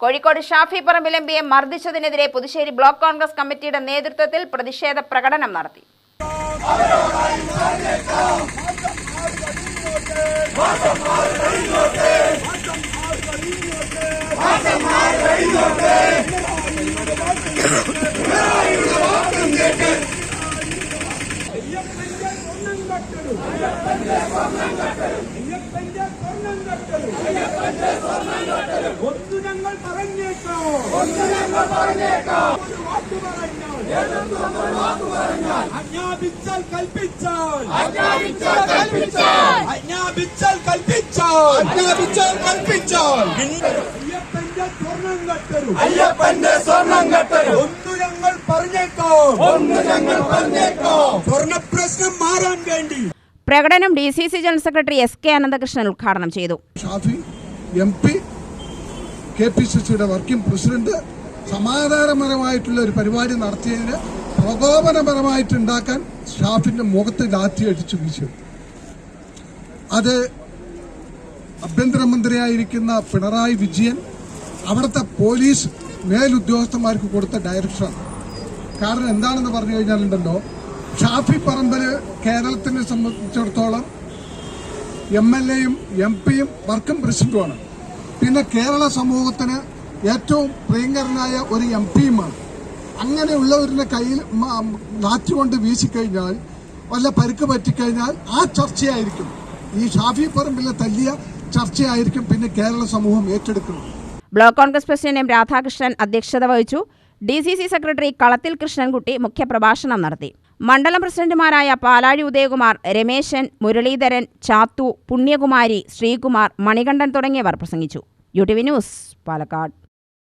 Kozhikode Shafi Parambil M പിയെ മർദ്ദിച്ചതിനെതിരെ Puthussery block Congress കമ്മിറ്റിയുടെ നേതൃത്വത്തിൽ പ്രതിഷേധ പ്രകടനം നടത്തി അയ്യപ്പന്റെ സ്വർണം കട്ടലു ഒന്നു ഞങ്ങൾ പറഞ്ഞേക്കോ കൽപ്പിച്ചാൽ കൽപ്പിച്ചാൽ കൽപ്പിച്ചാൽ അയ്യപ്പന്റെ സ്വർണം കട്ടരു ഒന്ന് ഞങ്ങൾ പറഞ്ഞേക്കോ ഒന്ന് ഞങ്ങൾ പറഞ്ഞേക്കോ സ്വർണ പ്രശ്നം മാറാൻ വേണ്ടി പ്രകടനം D C C general secretary S K Ananthakrishnan ഉദ്ഘാടനം ചെയ്തു. Shafi M P K P C സിയുടെ വർക്കിംഗ് പ്രസിഡന്റ് സമാധാനപരമായിട്ടുള്ള ഒരു പരിപാടി നടത്തിയതിന് പ്രകോപനപരമായിട്ട് ഉണ്ടാക്കാൻ ഷാഫിന്റെ മുഖത്ത് ലാത്തി അടിച്ചു വീശു. അത് ആഭ്യന്തരമന്ത്രിയായിരിക്കുന്ന പിണറായി വിജയൻ അവിടുത്തെ പോലീസ് മേലുദ്യോഗസ്ഥന്മാർക്ക് കൊടുത്ത ഡയറക്ഷൻ കാരണം എന്താണെന്ന് പറഞ്ഞു കഴിഞ്ഞാലുണ്ടല്ലോ ഷാഫി പറമ്പൽ കേരളത്തിനെ സംബന്ധിച്ചിടത്തോളം എം എൽ എയും എം പിയും വർക്കും പ്രസിഡന്റുമാണ്. പിന്നെ കേരള സമൂഹത്തിന് ഏറ്റവും പ്രിയങ്കരനായ ഒരു എം പിയുമാണ്. അങ്ങനെയുള്ളവരുടെ കയ്യിൽ നാറ്റുകൊണ്ട് വീശിക്കഴിഞ്ഞാൽ വല്ല പരുക്ക് പറ്റിക്കഴിഞ്ഞാൽ ആ ചർച്ചയായിരിക്കും. ഈ ഷാഫി പറമ്പിലെ തല്ലിയ ചർച്ചയായിരിക്കും പിന്നെ കേരള സമൂഹം ഏറ്റെടുക്കുന്നത്. Block congress president M Radhakrishnan അധ്യക്ഷത വഹിച്ചു. ഡി സി സി സെക്രട്ടറി കളത്തിൽ കൃഷ്ണൻകുട്ടി മുഖ്യപ്രഭാഷണം നടത്തി. മണ്ഡലം പ്രസിഡന്റുമാരായ പാലാഴി ഉദയകുമാർ രമേശൻ മുരളീധരൻ ചാത്തു പുണ്യകുമാരി ശ്രീകുമാർ മണികണ്ഠൻ തുടങ്ങിയവർ പ്രസംഗിച്ചു. U T V news Palakkad.